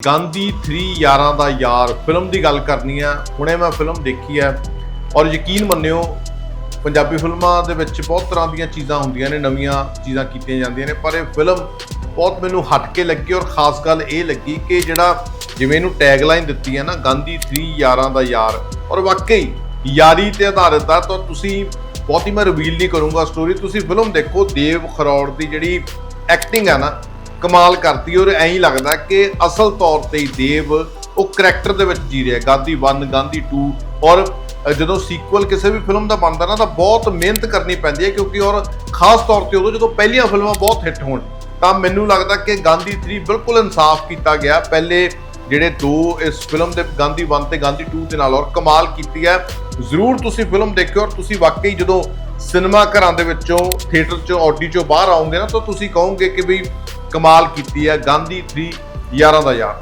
ਗਾਂਧੀ 3 ਯਾਰਾਂ ਦਾ ਯਾਰ ਫਿਲਮ ਦੀ ਗੱਲ ਕਰਨੀ ਆ। ਹੁਣੇ ਮੈਂ ਫਿਲਮ ਦੇਖੀ ਆ ਔਰ ਯਕੀਨ ਮੰਨਿਓ, ਪੰਜਾਬੀ ਫਿਲਮਾਂ ਦੇ ਵਿੱਚ ਬਹੁਤ ਤਰ੍ਹਾਂ ਦੀਆਂ ਚੀਜ਼ਾਂ ਹੁੰਦੀਆਂ ਨੇ, ਨਵੀਆਂ ਚੀਜ਼ਾਂ ਕੀਤੀਆਂ ਜਾਂਦੀਆਂ ਨੇ, ਪਰ ਇਹ ਫਿਲਮ ਬਹੁਤ ਮੈਨੂੰ ਹਟ ਕੇ ਲੱਗੀ ਔਰ ਖਾਸ ਗੱਲ ਇਹ ਲੱਗੀ ਕਿ ਜਿਹੜਾ ਜਿਵੇਂ ਇਹਨੂੰ ਟੈਗਲਾਈਨ ਦਿੱਤੀ ਹੈ ਨਾ, ਗਾਂਧੀ 3 ਯਾਰਾਂ ਦਾ ਯਾਰ, ਔਰ ਵਾਕਈ ਯਾਰੀ ਤੇ ਆਧਾਰਿਤ ਆ, ਤਾਂ ਤੁਸੀਂ ਬਹੁਤੀ ਮੈਂ ਰਿਵੀਲ ਨਹੀਂ ਕਰੂੰਗਾ ਸਟੋਰੀ ਤੁਸੀਂ ਫਿਲਮ ਦੇਖੋ, ਦੇਵ ਖਰੌੜ ਦੀ ਜਿਹੜੀ ਐਕਟਿੰਗ ਹੈ ਨਾ ਕਮਾਲ ਕਰਤੀ ਔਰ ਐਂ ਹੀ ਲੱਗਦਾ ਕਿ ਅਸਲ ਤੌਰ ਤੇ ਦੇਵ ਉਹ ਕਰੈਕਟਰ ਦੇ ਵਿੱਚ ਜੀ ਰਿਹਾ, ਗਾਂਧੀ 1 ਗਾਂਧੀ 2 ਔਰ ਜਦੋਂ ਸੀਕੁਅਲ ਕਿਸੇ ਵੀ ਫਿਲਮ ਦਾ ਬਣਦਾ ਨਾ, ਤਾਂ ਬਹੁਤ ਮਿਹਨਤ ਕਰਨੀ ਪੈਂਦੀ ਹੈ ਕਿਉਂਕਿ ਔਰ ਖਾਸ ਤੌਰ ਤੇ ਉਦੋਂ ਜਦੋਂ ਪਹਿਲੀਆਂ ਫਿਲਮਾਂ ਬਹੁਤ ਹਿੱਟ ਹੋਣ, ਤਾਂ ਮੈਨੂੰ ਲੱਗਦਾ ਕਿ ਗਾਂਧੀ 3 ਬਿਲਕੁਲ ਇਨਸਾਫ ਕੀਤਾ ਗਿਆ। ਪਹਿਲੇ ਜਿਹੜੇ ਦੋ ਇਸ ਫਿਲਮ ਦੇ ਗਾਂਧੀ 1 ਤੇ ਗਾਂਧੀ 2 ਦੇ ਨਾਲ ਔਰ ਕਮਾਲ ਕੀਤੀ ਹੈ। ਜ਼ਰੂਰ ਤੁਸੀਂ ਫਿਲਮ ਦੇਖਿਓ ਔਰ ਤੁਸੀਂ ਵਾਕਈ ਜਦੋਂ ਸਿਨੇਮਾ ਘਰਾਂ ਦੇ ਵਿੱਚੋਂ, ਥੀਏਟਰ ਚੋਂ ਆਡੀ ਚੋਂ ਬਾਹਰ ਆਉਂਗੇ ਨਾ, ਤਾਂ ਤੁਸੀਂ ਕਹੋਗੇ ਕਿ ਵੀ ਕਮਾਲ ਕੀਤੀ ਹੈ, ਗਾਂਧੀ 3 ਯਾਰਾਂ ਦਾ ਯਾਰ।